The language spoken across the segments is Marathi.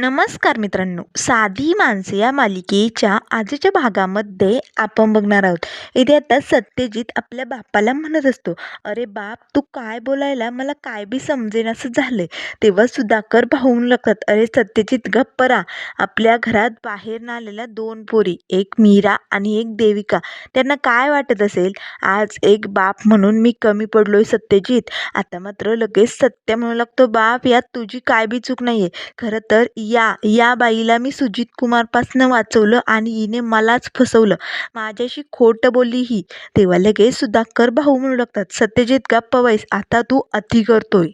नमस्कार मित्रांनो. साधी माणसे या मालिकेच्या आजच्या भागामध्ये आपण बघणार आहोत. इथे आता सत्यजित आपल्या बापाला म्हणत असतो अरे बाप तू काय बोलायला? मला काय बी समजेनासं झालंय. तेव्हा सुधाकर भाऊन लागतात अरे सत्यजित गप्परा आपल्या घरात बाहेर न आलेल्या दोन पोरी एक मीरा आणि एक देविका. त्यांना काय वाटत असेल? आज एक बाप म्हणून मी कमी पडलोय सत्यजित. आता मात्र लगेच सत्य म्हणू लागतो बाप यात तुझी काय बी चूक नाहीये. खरं तर या या बाईला मी सुजित कुमारपासनं वाचवलं आणि हिने मलाच फसवलं. माझ्याशी खोटं बोलली ही. तेव्हा लगेच सुधाकर भाऊ म्हणू लागतात सत्यजित गप्प वैस आता तू अति करतोय.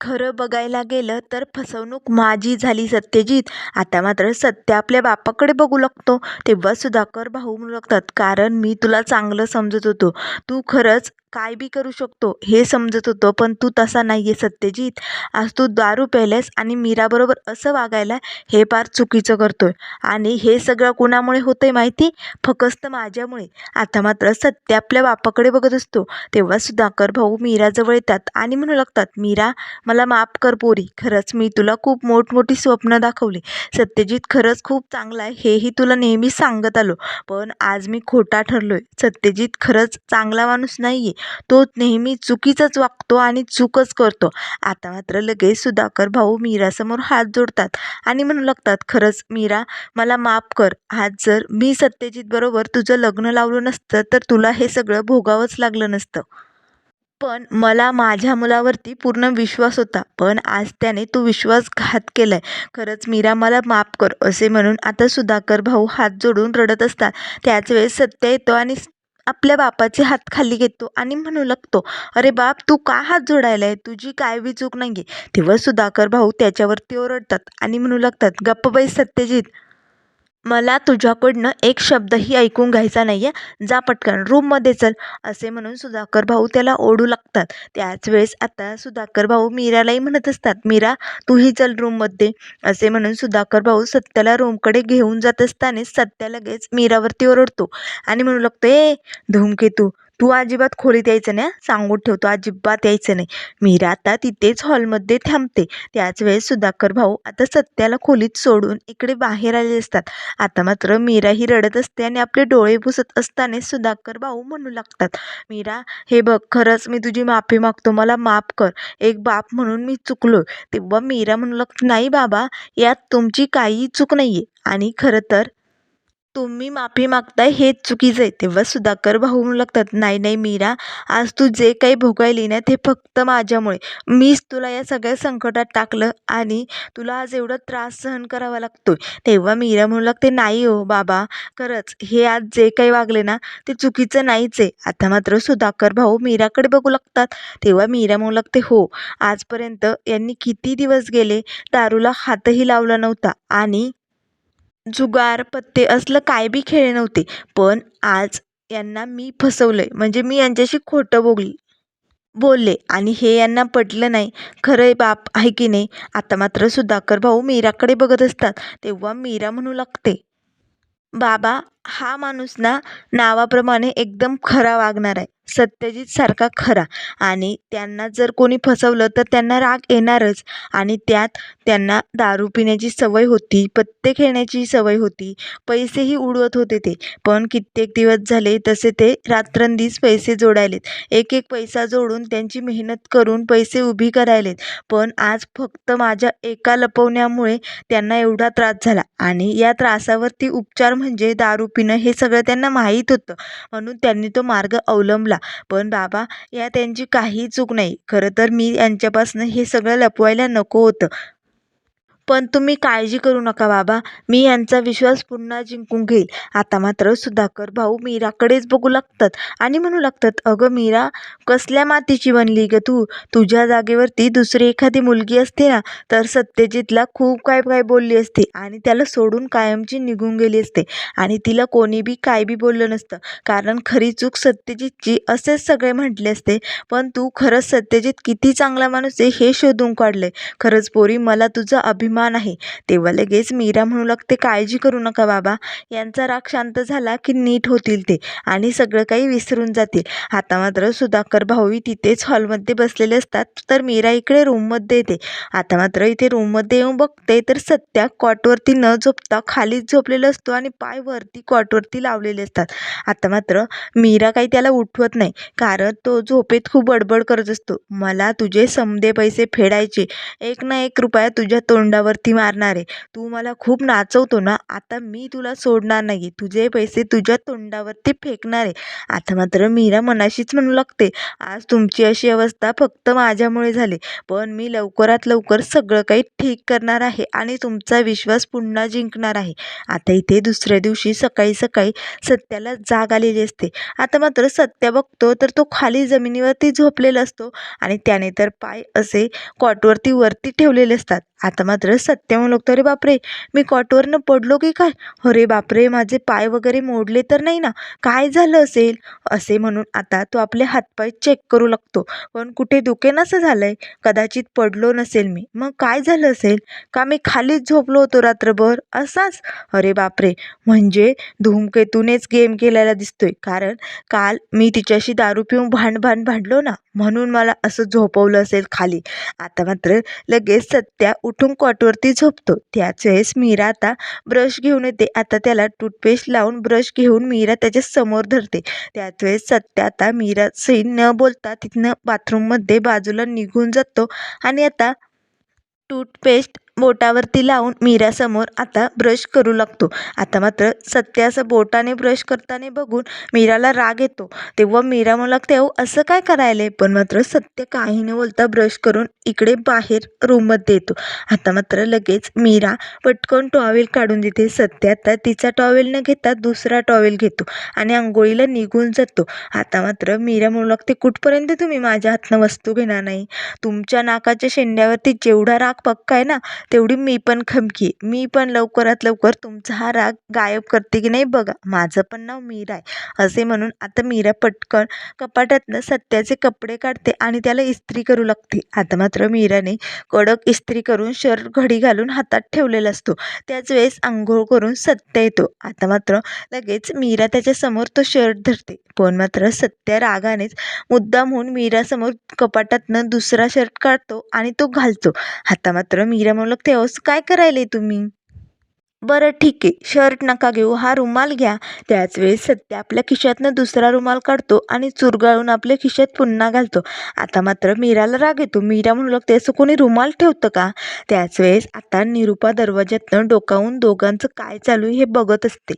खरं बघायला गेलं तर फसवणूक माझी झाली सत्यजित. आता मात्र सत्य आपल्या बापाकडे बघू लागतो. तेव्हा सुधाकर भाऊ म्हणू लागतात कारण मी तुला चांगलं समजत होतो. तू खरंच काय बी करू शकतो हे समजत होतं पण तू तसा नाही आहे सत्यजित. आज तू दारू प्यायलास आणि मीराबरोबर असं वागायला हे फार चुकीचं करतोय. आणि हे सगळं कुणामुळे होतंय माहिती? फकस्त माझ्यामुळे. आता मात्र सत्य आपल्या बापाकडे बघत असतो. तेव्हा सुधाकर भाऊ मीराजवळ येतात आणि म्हणू लागतात मीरा मला माफ कर पोरी. खरंच मी तुला खूप मोठमोठी स्वप्न दाखवली. सत्यजित खरंच खूप चांगला आहे हेही तुला नेहमी सांगत आलो. पण आज मी खोटा ठरलोय. सत्यजित खरंच चांगला माणूस नाही आहे तो नेहमी चुकीचंच वागतो आणि चूकच करतो. आता मात्र लगेच सुधाकर भाऊ मीरासमोर हात जोडतात आणि म्हणू लागतात खरंच मीरा मला माफ कर. आज जर मी सत्यजित बरोबर तुझं लग्न लावलं नसतं तर तुला हे सगळं भोगावंच लागलं नसतं. पण मला माझ्या मुलावरती पूर्ण विश्वास होता. पण आज त्याने तो विश्वासघात केलाय. खरंच मीरा मला माफ कर असे म्हणून आता सुधाकर भाऊ हात जोडून रडत असतात. त्याच वेळेस सत्य येतो आणि आपल्या बापाचे हात खाली घेतो आणि म्हणू लागतो अरे बाप तू का हात जोडायलाय? तुझी काय बी चूक नाही तेव्हा सुधाकर भाऊ त्याच्यावरती ओरडतात आणि म्हणू लागतात गप्प बाई सत्यजित. मला तुझ्याकडनं एक शब्दही ऐकून घ्यायचा नाही आहे जा पटकन रूममध्ये चल असे म्हणून सुधाकर भाऊ त्याला ओढू लागतात. त्याच वेळेस आता सुधाकर भाऊ मीरालाही म्हणत असतात मीरा तूही चल रूममध्ये असे म्हणून सुधाकर भाऊ सत्याला रूमकडे घेऊन जात असताना सत्या लगेच मीरावरती ओरडतो आणि म्हणू लागतो ए धूमकेतू तू अजिबात खोलीत यायचं नाही सांगून ठेवतो अजिबात यायचं नाही. मीरा आता तिथेच हॉलमध्ये थांबते. त्याच वेळेस सुधाकर भाऊ आता सत्याला खोलीत सोडून इकडे बाहेर आले असतात. आता मात्र मीरा ही रडत असते आणि आपले डोळे पुसत असताना सुधाकर भाऊ म्हणू लागतात मीरा हे बघ खरंच मी तुझी माफी मागतो मला माफ कर. एक बाप म्हणून मी चुकलो. तेव्हा मीरा म्हणू लागत नाही बाबा यात तुमची काही चूक नाही आहे आणि खरं तर तुम्ही माफी मागताय हेच चुकीचं आहे. तेव्हा सुधाकर भाऊ म्हणू लागतात नाही नाही मीरा आज तू जे काही भोगायली ना ते फक्त माझ्यामुळे. मीच तुला या सगळ्या संकटात टाकलं आणि तुला आज एवढा त्रास सहन करावा लागतोय. तेव्हा मीरा म्हणू लागते नाही हो बाबा खरंच हे आज जे काही वागले ना ते चुकीचं नाहीच आहे. आता मात्र सुधाकर भाऊ मीराकडे बघू लागतात. तेव्हा मीरा म्हणू लागते हो आजपर्यंत यांनी किती दिवस गेले दारूला हातही लावला नव्हता आणि जुगार पत्ते असलं काय बी खेळ नव्हते. पण आज यांना मी फसवलं आहे म्हणजे मी यांच्याशी खोटं बोगली बोलले आणि हे यांना पटलं नाही. खरं आहे बाप आहे की नाही? आता मात्र सुधाकर भाऊ मीराकडे बघत असतात. तेव्हा मीरा म्हणू लागते बाबा हा माणूस ना नावाप्रमाणे एकदम खरा वागणार आहे. सत्यजित सारखा खरा. आणि त्यांना जर कोणी फसवलं तर त्यांना राग येणारच. आणि त्यात त्यांना दारू पिण्याची सवय होती पत्ते खेळण्याची सवय होती पैसेही उडवत होते ते. पण कित्येक दिवस झाले तसे ते रात्रंदिस पैसे जोडायलेत. एक एक पैसा जोडून त्यांची मेहनत करून पैसे उभी करायलेत. पण आज फक्त माझ्या एका लपवण्यामुळे त्यांना एवढा त्रास झाला. आणि या त्रासावरती उपचार म्हणजे दारू पिणं हे सगळं त्यांना माहीत होतं. म्हणून त्यांनी तो मार्ग अवलंबला. पण बाबा या त्यांची काही चूक नाही. खरं तर मी यांच्यापासून हे सगळं लपवायला नको होतं. पण तुम्ही काळजी करू नका बाबा. मी यांचा विश्वास पुन्हा जिंकून घेईल. आता मात्र सुधाकर भाऊ मीराकडेच बघू लागतात. आणि म्हणू लागतात अगं मीरा कसल्या मातीची बनली ग तू? तुझ्या जागेवरती दुसरी एखादी मुलगी असते ना तर सत्यजितला खूप काय काय बोलली असते आणि त्याला सोडून कायमची निघून गेली असते. आणि तिला कोणी बी काय बी बोललं नसतं. कारण खरी चूक सत्यजितची असेच सगळे म्हटले असते. पण तू खरंच सत्यजित किती चांगला माणूस आहे हे शोधून काढले खरंच पोरी मला तुझा अभिमान अभिमान आहे. तेव्हा लगेच मीरा म्हणू लागते काळजी करू नका बाबा. यांचा राग शांत झाला की नीट होतील ते आणि सगळं काही विसरून जातील. आता मात्र सुधाकर भाऊही तिथेच हॉलमध्ये बसलेले असतात तर मीरा इकडे रूममध्ये येते. आता मात्र इथे रूममध्ये येऊन बघते तर सत्या कॉटवरती न झोपता खालीच झोपलेला असतो आणि पाय वरती कॉटवरती लावलेले असतात. आता मात्र मीरा काही त्याला उठवत नाही कारण तो झोपेत खूप बडबड करत असतो. मला तुझे समदे पैसे फेडायचे. एक ना एक रुपया तुझ्या तोंडावर वरती मारणार आहे. तू मला खूप नाचवतो ना आता मी तुला सोडणार नाही. तुझे पैसे तुझ्या तोंडावरती फेकणार आहे. आता मात्र मीरा मनाशीच म्हणू लागते आज तुमची अशी अवस्था फक्त माझ्यामुळे झाली. पण मी लवकरात लवकर सगळं काही ठीक करणार आहे आणि तुमचा विश्वास पुन्हा जिंकणार आहे. आता इथे दुसऱ्या दिवशी सकाळी सकाळी सत्याला जाग आलेली असते. आता मात्र सत्या बघतो तर तो खाली जमिनीवरती झोपलेला असतो आणि त्याने तर पाय असे कॉटवरती वरती ठेवलेले असतात. आता मात्र अरे म्हणू लोक अरे बापरे मी कॉटवरनं पडलो की काय? अरे बापरे माझे पाय वगैरे मोडले तर नाही ना? काय झालं असेल? असे म्हणून आता तो आपले हातपाय चेक करू लागतो. पण कुठे दुखेनासं झालं आहे कदाचित पडलो नसेल मी. मग काय झालं असेल? का मी खालीच झोपलो होतो रात्रभर? असाच? अरे बापरे म्हणजे धूमकेतूनेच गेम केलेला दिसतोय. कारण काल मी तिच्याशी दारू पिऊन भांड भांड भांडलो ना? म्हणून मला असं झोपवलं असेल खाली. आता मात्र लगेच सत्या उठून कॉट कॉटवरती झोपतो. त्याच वेळेस मीरा आता ब्रश घेऊन येते. आता त्याला टूथपेस्ट लावून ब्रश घेऊन मीरा त्याच्यासमोर धरते. त्याच वेळेस सत्या आता मीरा सही न बोलता तिथनं बाथरूममध्ये बाजूला निघून जातो. आणि आता टूथपेस्ट बोटावरती लावून मीरासमोर आता ब्रश करू लागतो. आता मात्र सत्या असं बोटाने ब्रश करताना बघून मीराला राग येतो. तेव्हा मीरा मला लागते अहो असं काय करायला पण मात्र सत्य काही न बोलता ब्रश करून इकडे बाहेर रूममध्ये येतो. आता मात्र लगेच मीरा पटकन टॉवेल काढून देते. सत्य आता तिचा टॉवेल न घेता दुसरा टॉवेल घेतो आणि आंघोळीला निघून जातो. आता मात्र मीरा म्हणू लागते कुठपर्यंत तुम्ही माझ्या हातनं वस्तू घेणार नाही? तुमच्या नाकाच्या शेंड्यावरती जेवढा राग पक्का आहे ना तेवढी मी पण खमकी. आहे मी पण लवकरात लवकर तुमचा हा राग गायब करते की नाही बघा. माझं पण नाव मीरा आहे. असे म्हणून आता मीरा पटकन कपाटातनं सत्याचे कपडे काढते आणि त्याला इस्त्री करू लागते. आता मात्र मीराने कडक इस्त्री करून शर्ट घडी घालून हातात ठेवलेला असतो. त्याच वेळेस आंघोळ करून सत्या येतो. आता मात्र लगेच मीरा त्याच्यासमोर तो शर्ट धरते. पण मात्र सत्या रागानेच मुद्दाम होऊन मीरासमोर कपाटातनं दुसरा शर्ट काढतो आणि तो घालतो. आता मात्र मीरा म्हणून लागते असं काय करायले तुम्ही? बरं ठीक आहे. शर्ट नका घेऊ. हा रुमाल घ्या. त्याच वेळेस सत्या आपल्या खिशातनं दुसरा रुमाल काढतो आणि चुरगाळून आपल्या खिशात पुन्हा घालतो. आता मात्र मीराला राग येतो. मीरा म्हणू लागते असं कोणी रुमाल ठेवतं का? त्याच वेळेस आता निरुपा दरवाज्यातनं डोकावून दोघांचं काय चालू आहे हे बघत असते.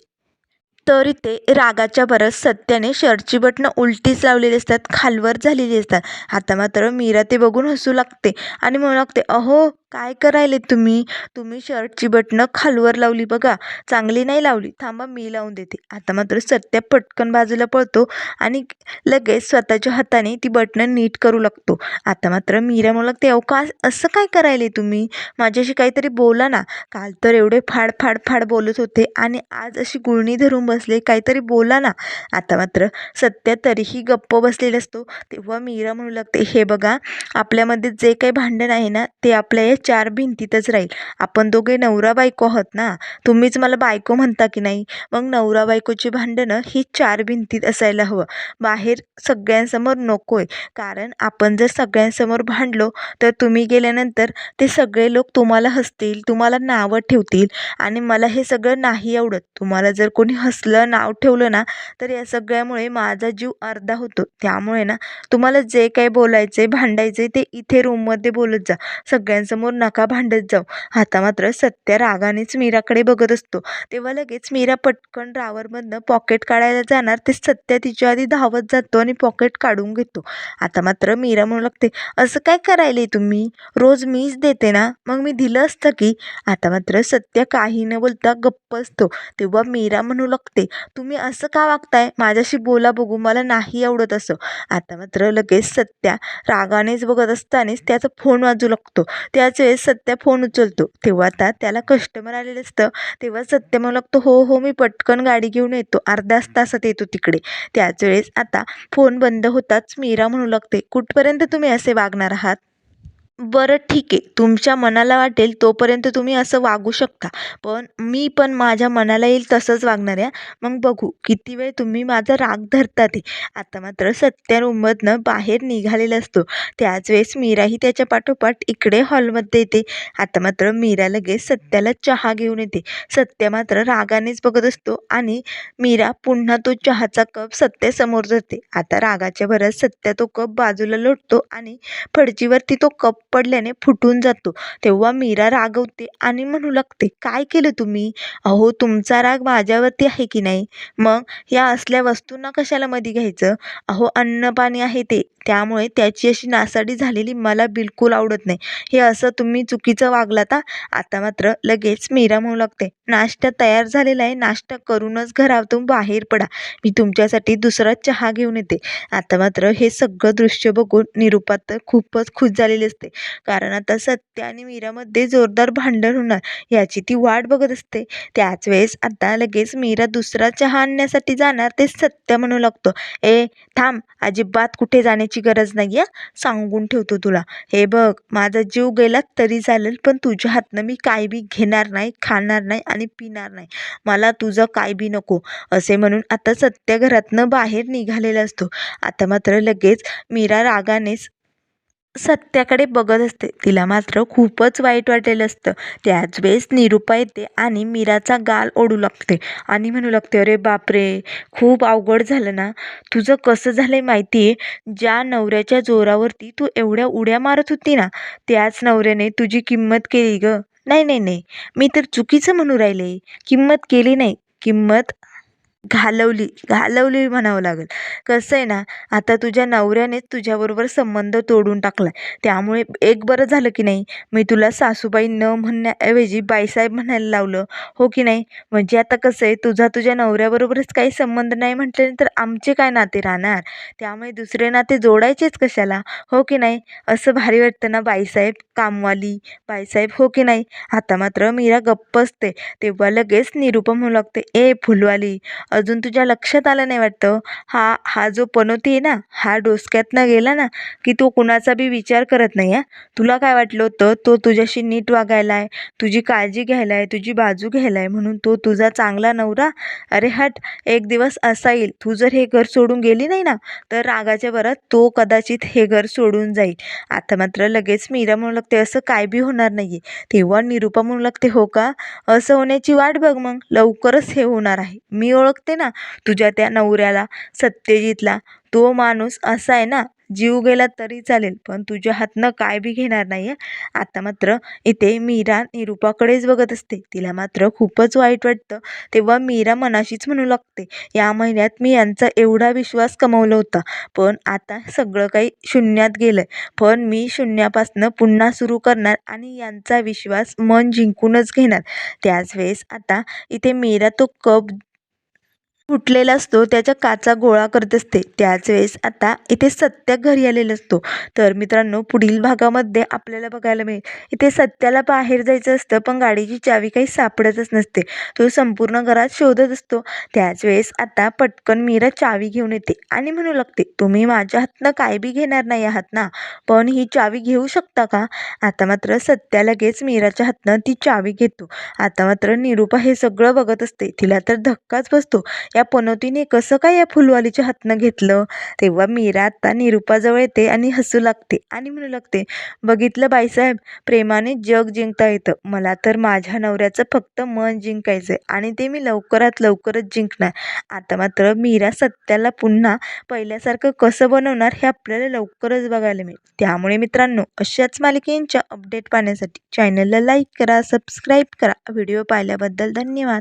तरी ते रागाच्या बरस सत्याने शर्टची बटणं उलटीच लावलेली असतात खालवर झालेली असतात. आता मात्र मीरा ते बघून हसू लागते आणि म्हणू लागते अहो काय करायले तुम्ही? तुम्ही शर्टची बटणं खालवर लावली बघा. चांगली नाही लावली. थांबा मी लावून देते. आता मात्र सत्या पटकन बाजूला पळतो आणि लगेच स्वतःच्या हाताने ती बटणं नीट करू लागतो. आता मात्र मीरा म्हणू लागते अहो का असं काय करायले तुम्ही? माझ्याशी काहीतरी बोला ना. काल तर एवढे फाड फाड फाड बोलत होते आणि आज अशी गुळणी धरून बसले काहीतरी बोला ना. आता मात्र सत्या तरीही गप्प बसलेला असतो. तेव्हा मीरा म्हणू लागते हे बघा आपल्यामध्ये जे काही भांडण आहे ना ते आपल्या या चार भिंतीतच राहील. आपण दोघे नवरा बायको आहोत ना? तुम्हीच मला बायको म्हणता की नाही? मग नवरा बायकोची भांडणं ही चार भिंतीत असायला हवं. बाहेर सगळ्यांसमोर नको आहे कारण आपण जर सगळ्यांसमोर भांडलो तर तुम्ही गेल्यानंतर ते सगळे लोक तुम्हाला हसतील तुम्हाला नावं ठेवतील आणि मला हे सगळं नाही आवडत. तुम्हाला जर कोणी हसलं नाव ठेवलं ना तर या सगळ्यामुळे माझा जीव अर्धा होतो. त्यामुळे ना तुम्हाला जे काही बोलायचं आहे भांडायचं आहे ते इथे रूममध्ये बोलत जा. सगळ्यांसमोर नका भांडत जाऊ. आता मात्र सत्या रागानेच मीराकडे बघत असतो. तेव्हा लगेच मीरा पटकन ड्रावरमधनं पॉकेट काढायला जाणार ते सत्या तिच्या आधी धावत जातो आणि पॉकेट काढून घेतो. आता मात्र मीरा म्हणू लागते असं काय करायले तुम्ही? रोज मीच देते ना? मग मी दिलं असतं की? आता मात्र सत्य काही न बोलता गप्प असतो. तेव्हा मीरा म्हणू लागते तुम्ही असं का वागताय? माझ्याशी बोला बघू मला नाही आवडत असं. आता मात्र लगेच सत्या रागानेच बघत असतानाच त्याचा फोन वाजू लागतो. त्याच वेळेस सत्या फोन उचलतो तेव्हा आता त्याला कस्टमर आलेलं असतं. तेव्हा सत्य म्हणू लागतो हो हो मी पटकन गाडी घेऊन येतो. अर्ध्याच तासात येतो तिकडे. त्याच वेळेस आता फोन बंद होताच मीरा म्हणू लागते कुठपर्यंत तुम्ही असे वागणार आहात? बरं ठीक आहे. तुमच्या मनाला वाटेल तोपर्यंत तुम्ही असं वागू शकता. पण मी पण माझ्या मनाला येईल तसंच वागणार आहे. मग बघू किती वेळ तुम्ही माझा राग धरता ते. आता मात्र सत्या रूममधनं बाहेर निघालेला असतो. त्याच वेळेस मीराही त्याच्या पाठोपाठ इकडे हॉलमध्ये येते. आता मात्र मीरा लगेच सत्याला चहा घेऊन येते. सत्या मात्र रागानेच बघत असतो आणि मीरा पुन्हा तो चहाचा कप सत्यासमोर धरते. आता रागाच्या भरात सत्या तो कप बाजूला लोटतो आणि फडचीवरती तो कप पडल्याने फुटून जातो. तेव्हा मीरा रागवते आणि म्हणू लागते काय केलं तुम्ही? अहो तुमचा राग माझ्यावरती आहे की नाही? मग या असल्या वस्तूंना कशाला मध्ये घ्यायचं? अहो अन्न पाणी आहे ते. त्यामुळे त्याची अशी नासाडी झालेली मला बिलकुल आवडत नाही. हे असं तुम्ही चुकीचं वागलात आता मात्र लगेच मीरा म्हणू लागते नाश्ता तयार झालेला आहे. नाश्ता करूनच घरातून बाहेर पडा. मी तुमच्यासाठी दुसरा चहा घेऊन येते. आता मात्र हे सगळं दृश्य बघून निरूपात तर खूपच खुश झालेली असते. कारण आता सत्य आणि मीरामध्ये जोरदार भांडण होणार याची ती वाट बघत असते. त्याच वेळेस आता लगेच मीरा दुसरा चहा आणण्यासाठी जाणार ते सत्य म्हणू लागतो. ए थांब अजिबात कुठे जाण्याची गरज नाही आहे सांगून ठेवतो तुला. हे बघ माझा जीव गेला तरी चालेल पण तुझ्या हातनं मी काय बी घेणार नाही खाणार नाही आणि पिणार नाही. मला तुझं काय बी नको. असे म्हणून आता सत्य घरातनं बाहेर निघालेला असतो. आता मात्र लगेच मीरा रागानेच सत्याकडे बघत असते. तिला मात्र खूपच वाईट वाटलेलं असतं. त्याच वेळेस निरुपा येते आणि मीराचा गाल ओढू लागते. आणि म्हणू लागते अरे बापरे खूप अवघड झालं ना? तुझं कसं झालं आहे माहिती आहे ज्या नवऱ्याच्या जोरावरती तू एवढ्या उड्या मारत होती ना त्याच नवऱ्याने तुझी किंमत केली गं. नाही नाही नाही. मी तर चुकीचं म्हणू राहिले किंमत केली नाही. किंमत घालवली घालवली म्हणावं लागेल. कसं आहे ना आता तुझ्या नवऱ्यानेच तुझ्याबरोबर संबंध तोडून टाकला त्यामुळे एक बरं झालं की नाही? मी तुला सासूबाई न म्हणण्याऐवजी बाईसाहेब म्हणायला लावलं. हो की नाही? म्हणजे आता कसं आहे तुझा तुझ्या नवऱ्याबरोबरच काही संबंध नाही म्हटल्यानंतर आमचे काय नाते राहणार? त्यामुळे दुसरे नाते जोडायचेच कशाला? हो की नाही? असं भारी वाटतं ना बाईसाहेब कामवाली. बाईसाहेब हो की नाही? आता मात्र मीरा गप्प असते. तेव्हा लगेच निरुपम म्हणू लागते ए फुलवाली अजून तुझ्या लक्षात आलं नाही वाटतं? हा हा जो पनोती आहे ना हा डोसक्यातनं गेला ना की तो कुणाचा बी विचार करत नाही आहे तुला काय वाटलं होतं? तो तुझ्याशी नीट वागायला आहे तुझी काळजी घ्यायला आहे तुझी बाजू घ्यायला आहे म्हणून तो तुझा चांगला नवरा? अरे हट एक दिवस असा येईल. तू जर हे घर सोडून गेली नाही ना तर रागाच्या भरात तो कदाचित हे घर सोडून जाईल. आता मात्र लगेच मीरा म्हणू लागते असं काय बी होणार नाही आहे तेव्हा निरुपा म्हणू लागते हो का? असं होण्याची वाट बघ मग. लवकरच हे होणार आहे. मी ओळख बघते ना? तुझ्या त्या नवऱ्याला सत्यजितला. तो माणूस असा आहे ना जीव गेला तरी चालेल पण तुझ्या हातनं काय बी घेणार नाही आहे आता मात्र इथे मीरा निरुपाकडेच बघत असते. तिला मात्र खूपच वाईट वाटतं. तेव्हा मीरा मनाशीच म्हणू लागते या महिन्यात मी यांचा एवढा विश्वास कमवला होता पण आता सगळं काही शून्यात गेलं आहे पण मी शून्यापासनं पुन्हा सुरू करणार आणि यांचा विश्वास मन जिंकूनच घेणार. त्याच वेळेस आता इथे मीरा तो कप फुटलेला असतो त्याच्या काचा गोळा करत असते. त्याच वेळेस आता इथे सत्या घरी आलेला असतो. तर मित्रांनो पुढील भागामध्ये आपल्याला बघायला मिळेल. इथे सत्याला बाहेर जायचं असतं पण गाडीची चावी काही सापडतच नसते. तो संपूर्ण घरात शोधत असतो. त्याच वेळेस आता पटकन मीरा चावी घेऊन येते आणि म्हणू लागते तुम्ही माझ्या हातनं काय बी घेणार नाही आहात ना? पण ही चावी घेऊ शकता का? आता मात्र सत्या लगेच मीराच्या हातनं ती चावी घेतो. आता मात्र निरूपा हे सगळं बघत असते. तिला तर धक्काच बसतो. या पनोतीने कसं काय या फुलवालीच्या हातनं घेतलं? तेव्हा मीरा आता निरुपाजवळ येते आणि हसू लागते आणि म्हणू लागते बघितलं बाईसाहेब प्रेमाने जग जिंकता येतं. मला तर माझ्या नवऱ्याचं फक्त मन जिंकायचं आहे आणि ते मी लवकरात लवकरच जिंकणार. आता मात्र मीरा सत्याला पुन्हा पहिल्यासारखं कसं बनवणार हे आपल्याला लवकरच बघायला मिळेल. त्यामुळे मित्रांनो अशाच मालिकेंच्या अपडेट पाहण्यासाठी चॅनलला लाईक करा सबस्क्राईब करा. व्हिडिओ पाहिल्याबद्दल धन्यवाद.